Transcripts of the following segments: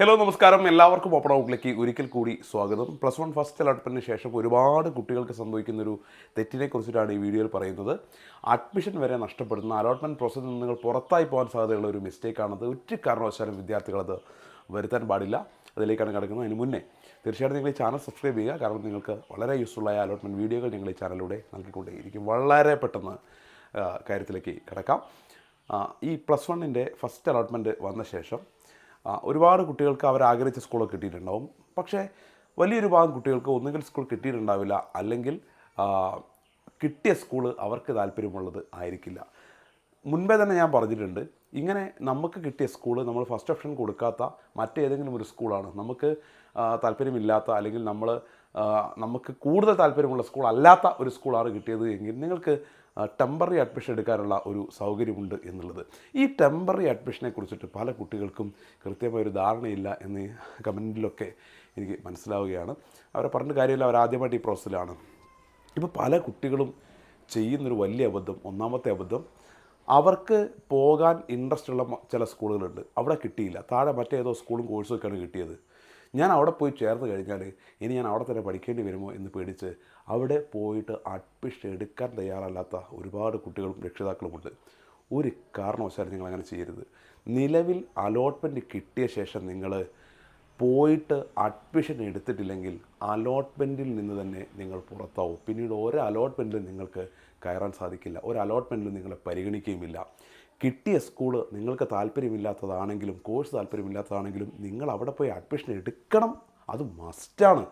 Hello നമസ്കാരം. എല്ലാവർക്കും open ഔട്ട്ലേക്ക് ഒരിക്കൽ കൂടി സ്വാഗതം. പ്ലസ് വൺ ഫസ്റ്റ് അലോട്ട്മെന്റിന് ശേഷം ഒരുപാട് കുട്ടികൾക്ക് സംഭവിക്കുന്ന ഒരു തെറ്റിനെ കുറിച്ചിട്ടാണ് ഈ വീഡിയോയിൽ പറയുന്നത്. അഡ്മിഷൻ വരെ നഷ്ടപ്പെടുന്ന അലോട്ട്മെന്റ് പ്രോസസ്സിൽ നിന്ന് നിങ്ങൾ പുറത്തായി പോകാൻ സാധ്യതയുള്ള ഒരു മിസ്റ്റേക്കാണത് ഒരു കാരണവശാലും വിദ്യാർത്ഥികളത് വരുത്താൻ പാടില്ല. അതിലേക്കാണ് കിടക്കുന്നത്. അതിന് മുന്നേ തീർച്ചയായിട്ടും നിങ്ങൾ ഈ ചാനൽ സബ്സ്ക്രൈബ് ചെയ്യുക. കാരണം നിങ്ങൾക്ക് വളരെ യൂസ്ഫുള്ളായ അലോട്ട്മെന്റ് വീഡിയോകൾ നിങ്ങൾ ഈ ചാനലിലൂടെ നൽകിക്കൊണ്ടേയിരിക്കും. വളരെ പെട്ടെന്ന് കാര്യത്തിലേക്ക് കിടക്കാം. ഈ പ്ലസ് വണ്ണിന്റെ ഫസ്റ്റ് അലോട്ട്മെന്റ് വന്ന ശേഷം ഒരുപാട് കുട്ടികൾക്ക് അവർ ആഗ്രഹിച്ച സ്കൂളൊക്കെ കിട്ടിയിട്ടുണ്ടാവും. പക്ഷേ വലിയൊരു ഭാഗം കുട്ടികൾക്ക് ഒന്നുകിൽ സ്കൂൾ കിട്ടിയിട്ടുണ്ടാവില്ല അല്ലെങ്കിൽ കിട്ടിയ സ്കൂൾ അവർക്ക് താല്പര്യമുള്ളത് ആയിരിക്കില്ല. മുൻപേ തന്നെ ഞാൻ പറഞ്ഞിട്ടുണ്ട് ഇങ്ങനെ നമുക്ക് കിട്ടിയ സ്കൂൾ നമ്മൾ ഫസ്റ്റ് ഓപ്ഷൻ കൊടുക്കാത്ത മറ്റേതെങ്കിലും ഒരു സ്കൂളാണ് നമുക്ക് താല്പര്യമില്ലാത്ത അല്ലെങ്കിൽ നമ്മൾ നമുക്ക് കൂടുതൽ താല്പര്യമുള്ള സ്കൂൾ അല്ലാത്ത ഒരു സ്കൂളാണ് കിട്ടിയത് എങ്കിൽ നിങ്ങൾക്ക് ടെമ്പററി അഡ്മിഷൻ എടുക്കാനുള്ള ഒരു സൗകര്യമുണ്ട് എന്നുള്ളത്. ഈ ടെമ്പററി അഡ്മിഷനെ കുറിച്ചിട്ട് പല കുട്ടികൾക്കും കൃത്യമായ ഒരു ധാരണയില്ല എന്ന് കമന്റിലൊക്കെ എനിക്ക് മനസ്സിലാവുകയാണ്. അവരെ പറഞ്ഞിട്ട് കാര്യമില്ല അവർ ആദ്യമായിട്ട് ഈ പ്രോസസ്സിലാണ് ഇപ്പോൾ പല കുട്ടികളും ചെയ്യുന്നൊരു വലിയ അബദ്ധം ഒന്നാമത്തെ അബദ്ധം അവർക്ക് പോകാൻ ഇൻട്രസ്റ്റ് ഉള്ള ചില സ്കൂളുകളുണ്ട്. അവിടെ കിട്ടിയില്ല. താഴെ മറ്റേതോ സ്കൂളും കോഴ്സും ഒക്കെയാണ് കിട്ടിയത്. ഞാൻ അവിടെ പോയി ചേർന്ന് കഴിഞ്ഞാൽ ഇനി ഞാൻ അവിടെ തന്നെ പഠിക്കേണ്ടി വരുമോ എന്ന് പേടിച്ച് അവിടെ പോയിട്ട് അഡ്മിഷൻ എടുക്കാൻ തയ്യാറല്ലാത്ത ഒരുപാട് കുട്ടികളും രക്ഷിതാക്കളുമുണ്ട്. ഒരു കാരണവശാലും നിങ്ങൾ അങ്ങനെ ചെയ്യരുത്. നിലവിൽ അലോട്ട്മെന്റ് കിട്ടിയ ശേഷം നിങ്ങൾ പോയിട്ട് അഡ്മിഷൻ എടുത്തിട്ടില്ലെങ്കിൽ അലോട്ട്മെന്റിൽ നിന്ന് തന്നെ നിങ്ങൾ പുറത്താവും. പിന്നീട് ഒരു അലോട്ട്മെന്റിലും നിങ്ങൾക്ക് കയറാൻ സാധിക്കില്ല. ഒരു അലോട്ട്മെന്റിലും നിങ്ങളെ പരിഗണിക്കുകയുമില്ല. കിട്ടിയ സ്കൂൾ നിങ്ങൾക്ക് താല്പര്യമില്ലാത്തതാണെങ്കിലും കോഴ്സ് താല്പര്യമില്ലാത്തതാണെങ്കിലും നിങ്ങൾ അവിടെ പോയി അഡ്മിഷൻ എടുക്കണം. അത് മസ്റ്റാണ്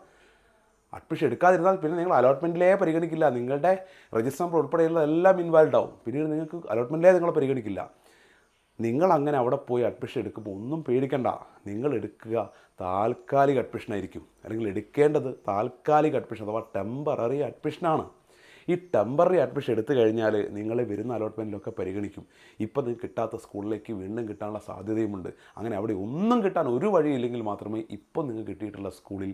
അഡ്മിഷൻ എടുക്കാതിരുന്നാൽ പിന്നെ നിങ്ങൾ അലോട്ട്മെന്റിലേ പരിഗണിക്കില്ല. നിങ്ങളുടെ രജിസ്റ്റർ നമ്പർ ഉൾപ്പെടെയുള്ള എല്ലാം ഇൻവാൽവ് ആവും. പിന്നീട് നിങ്ങൾക്ക് അലോട്ട്മെന്റിലേ നിങ്ങൾ പരിഗണിക്കില്ല. നിങ്ങൾ അങ്ങനെ അവിടെ പോയി അഡ്മിഷൻ എടുക്കുമ്പോൾ ഒന്നും പേടിക്കണ്ട. നിങ്ങൾ എടുക്കുക താൽക്കാലിക അഡ്മിഷനായിരിക്കും അല്ലെങ്കിൽ എടുക്കേണ്ടത് താൽക്കാലിക അഡ്മിഷൻ അഥവാ ടെമ്പററി അഡ്മിഷനാണ് ഈ ടെമ്പററി അഡ്മിഷൻ എടുത്തു കഴിഞ്ഞാൽ നിങ്ങളെ വരുന്ന അലോട്ട്മെന്റിലൊക്കെ പരിഗണിക്കും. ഇപ്പം നിങ്ങൾക്ക് കിട്ടാത്ത സ്കൂളിലേക്ക് വീണ്ടും കിട്ടാനുള്ള സാധ്യതയുമുണ്ട്. അങ്ങനെ അവിടെ ഒന്നും കിട്ടാൻ ഒരു വഴിയില്ലെങ്കിൽ മാത്രമേ ഇപ്പം നിങ്ങൾക്ക് കിട്ടിയിട്ടുള്ള സ്കൂളിൽ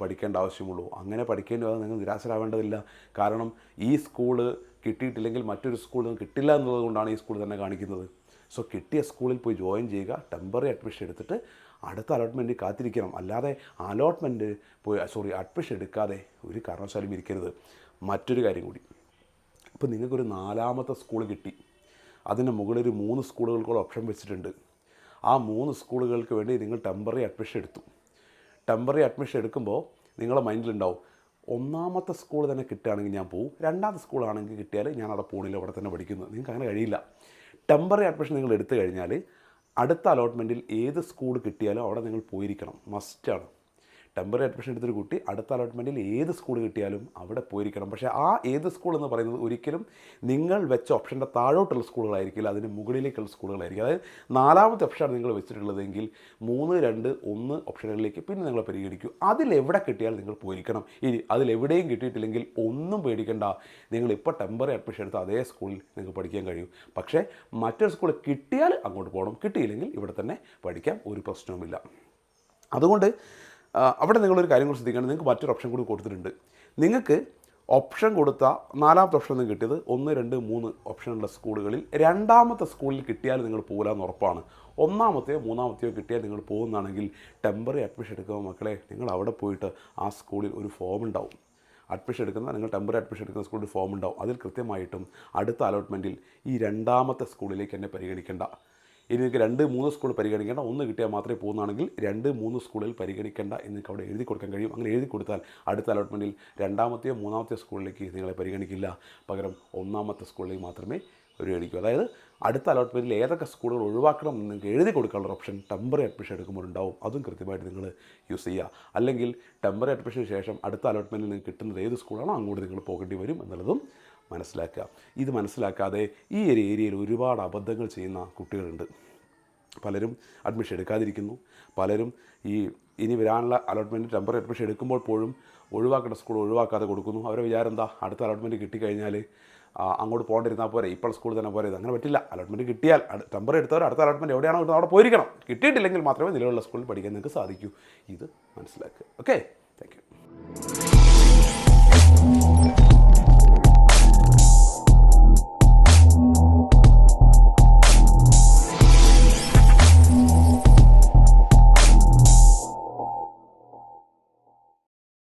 പഠിക്കേണ്ട ആവശ്യമുള്ളൂ. അങ്ങനെ പഠിക്കേണ്ടി വന്നാൽ നിങ്ങൾ നിരാശരാവേണ്ടതില്ല. കാരണം ഈ സ്കൂൾ കിട്ടിയിട്ടില്ലെങ്കിൽ മറ്റൊരു സ്കൂൾ നിങ്ങൾക്ക് കിട്ടില്ല എന്നുള്ളത് കൊണ്ടാണ് ഈ സ്കൂൾ തന്നെ കാണിക്കുന്നത്. സോ കിട്ടിയ സ്കൂളിൽ പോയി ജോയിൻ ചെയ്യുക ടെമ്പററി അഡ്മിഷൻ എടുത്തിട്ട് അടുത്ത അലോട്ട്മെന്റ് കാത്തിരിക്കണം. അല്ലാതെ അലോട്ട്മെന്റ് പോയി സോറി അഡ്മിഷൻ എടുക്കാതെ ഒരു കാരണവശാലും ഇരിക്കരുത്. മറ്റൊരു കാര്യം കൂടി. ഇപ്പോൾ നിങ്ങൾക്കൊരു നാലാമത്തെ സ്കൂൾ കിട്ടി. അതിന് മുകളിൽ ഒരു മൂന്ന് സ്കൂളുകൾക്കുള്ള ഓപ്ഷൻ വെച്ചിട്ടുണ്ട്. ആ മൂന്ന് സ്കൂളുകൾക്ക് വേണ്ടി നിങ്ങൾ ടെമ്പററി അഡ്മിഷൻ എടുത്തു. ടെമ്പററി അഡ്മിഷൻ എടുക്കുമ്പോൾ നിങ്ങളെ മൈൻഡിലുണ്ടാവും ഒന്നാമത്തെ സ്കൂൾ തന്നെ കിട്ടുകയാണെങ്കിൽ ഞാൻ പോകും രണ്ടാമത്തെ സ്കൂളാണെങ്കിൽ കിട്ടിയാൽ ഞാൻ അവിടെ പോണില്ല അവിടെ തന്നെ പഠിക്കുന്നു. നിങ്ങൾക്ക് അങ്ങനെ കഴിയില്ല. ടെമ്പററി അഡ്മിഷൻ നിങ്ങൾ എടുത്തു കഴിഞ്ഞാൽ അടുത്ത അലോട്ട്മെന്റിൽ ഏത് സ്കൂൾ കിട്ടിയാലും അവിടെ നിങ്ങൾ പോയിരിക്കണം. മസ്റ്റാണ് ടെമ്പററി അഡ്മിഷൻ എടുത്തൊരു കുട്ടി അടുത്ത അലോട്ട്മെന്റിൽ ഏത് സ്കൂൾ കിട്ടിയാലും അവിടെ പോയിരിക്കണം. പക്ഷേ ആ ഏത് സ്കൂൾ എന്ന് പറയുന്നത് ഒരിക്കലും നിങ്ങൾ വെച്ച ഓപ്ഷന്റെ താഴോട്ടുള്ള സ്കൂളുകളായിരിക്കില്ല അതിന് മുകളിലേക്കുള്ള സ്കൂളുകളായിരിക്കും അതായത് നാലാമത്തെ ഓപ്ഷനാണ് നിങ്ങൾ വെച്ചിട്ടുള്ളതെങ്കിൽ മൂന്ന് രണ്ട് ഒന്ന് ഓപ്ഷനുകളിലേക്ക് പിന്നെ നിങ്ങൾ പരിഗണിക്കൂ. അതിലെവിടെ കിട്ടിയാൽ നിങ്ങൾ പോയിരിക്കണം. ഇനി അതിലെവിടെയും കിട്ടിയിട്ടില്ലെങ്കിൽ ഒന്നും പേടിക്കണ്ട. നിങ്ങൾ ഇപ്പോൾ ടെമ്പററി അഡ്മിഷൻ എടുത്ത അതേ സ്കൂളിൽ നിങ്ങൾക്ക് പഠിക്കാൻ കഴിയും. പക്ഷേ മറ്റൊരു സ്കൂളിൽ കിട്ടിയാൽ അങ്ങോട്ട് പോകണം. കിട്ടിയില്ലെങ്കിൽ ഇവിടെ തന്നെ പഠിക്കാം. ഒരു പ്രശ്നവുമില്ല. അതുകൊണ്ട് അവിടെ നിങ്ങളൊരു കാര്യം കൂടി ശ്രദ്ധിക്കണം. നിങ്ങൾക്ക് മറ്റൊരു ഓപ്ഷൻ കൂടി കൊടുത്തിട്ടുണ്ട്. നിങ്ങൾക്ക് ഓപ്ഷൻ കൊടുത്ത നാലാമത്തെ ഓപ്ഷൻ നിന്ന് കിട്ടിയത് ഒന്ന് രണ്ട് മൂന്ന് ഓപ്ഷനുള്ള സ്കൂളുകളിൽ രണ്ടാമത്തെ സ്കൂളിൽ കിട്ടിയാൽ നിങ്ങൾ പോകില്ലെന്ന് ഉറപ്പാണ്. ഒന്നാമത്തെയോ മൂന്നാമത്തെയോ കിട്ടിയാൽ നിങ്ങൾ പോകുന്നതാണെങ്കിൽ ടെമ്പററി അഡ്മിഷൻ എടുക്കുമ്പോൾ മക്കളെ നിങ്ങൾ അവിടെ പോയിട്ട് ആ സ്കൂളിൽ ഒരു ഫോം ഉണ്ടാവും. അഡ്മിഷൻ എടുക്കുന്ന നിങ്ങൾ ടെമ്പററി അഡ്മിഷൻ എടുക്കുന്ന സ്കൂളിൽ ഫോം ഉണ്ടാവും. അതിൽ കൃത്യമായിട്ടും അടുത്ത അലോട്ട്മെന്റിൽ ഈ രണ്ടാമത്തെ സ്കൂളിലേക്ക് എന്നെ പരിഗണിക്കേണ്ട. ഇനി നിങ്ങൾക്ക് രണ്ട് മൂന്ന് സ്കൂൾ പരിഗണിക്കേണ്ട. ഒന്ന് കിട്ടിയാൽ മാത്രമേ പോകുന്നതാണെങ്കിൽ രണ്ട് മൂന്ന് സ്കൂളിൽ പരിഗണിക്കേണ്ട എന്ന് നിങ്ങൾക്ക് അവിടെ എഴുതി കൊടുക്കാൻ കഴിയും. അങ്ങനെ എഴുതി കൊടുത്താൽ അടുത്ത അലോട്ട്മെന്റിൽ രണ്ടാമത്തെയോ മൂന്നാമത്തെയോ സ്കൂളിലേക്ക് നിങ്ങളെ പരിഗണിക്കില്ല. പകരം ഒന്നാമത്തെ സ്കൂളിലേക്ക് മാത്രമേ പരിഗണിക്കൂ. അതായത് അടുത്ത അലോട്ട്മെന്റിൽ ഏതൊക്കെ സ്കൂളുകൾ ഒഴിവാക്കണം എന്ന് നിങ്ങൾക്ക് എഴുതി കൊടുക്കാനുള്ള ഓപ്ഷൻ ടെമ്പററി അഡ്മിഷൻ എടുക്കുമ്പോൾ ഉണ്ടാവും. അതും കൃത്യമായിട്ട് നിങ്ങൾ യൂസ് ചെയ്യുക. അല്ലെങ്കിൽ ടെമ്പററി അഡ്മിഷന് ശേഷം അടുത്ത അലോട്ട്മെന്റിൽ നിങ്ങൾക്ക് കിട്ടുന്നത് ഏത് സ്കൂളാണോ അങ്ങോട്ട് നിങ്ങൾ പോകേണ്ടി വരും എന്നുള്ളതും മനസ്സിലാക്കുക. ഇത് മനസ്സിലാക്കാതെ ഈ ഒരു ഏരിയയിൽ ഒരുപാട് അബദ്ധങ്ങൾ ചെയ്യുന്ന കുട്ടികളുണ്ട്. പലരും അഡ്മിഷൻ എടുക്കാതിരിക്കുന്നു. പലരും ഈ ഇനി വരാനുള്ള അലോട്ട്മെന്റ് ടെമ്പററി അഡ്മിഷൻ എടുക്കുമ്പോൾ പോലും ഒഴിവാക്കേണ്ട സ്കൂൾ ഒഴിവാക്കാതെ കൊടുക്കുന്നു. അവരെ വിചാരം എന്താ? അടുത്ത അലോട്ട്മെന്റ് കിട്ടിക്കഴിഞ്ഞാൽ അങ്ങോട്ട് പോകേണ്ടിരുന്നാൽ പോരെ. ഇപ്പോൾ സ്കൂളിൽ തന്നെ പോരെ. അങ്ങനെ പറ്റില്ല. അലോട്ട്മെന്റ് കിട്ടിയാൽ ടെമ്പറി എടുത്തവർ അടുത്ത അലോട്ട്മെന്റ് എവിടെയാണോ കിട്ടുന്നത് അവിടെ പോയിരിക്കണം. കിട്ടിയിട്ടില്ലെങ്കിൽ മാത്രമേ നിലവിലുള്ള സ്കൂളിൽ പഠിക്കാൻ നിങ്ങൾക്ക് സാധിക്കൂ. ഇത് മനസ്സിലാക്കുക. Okay thank you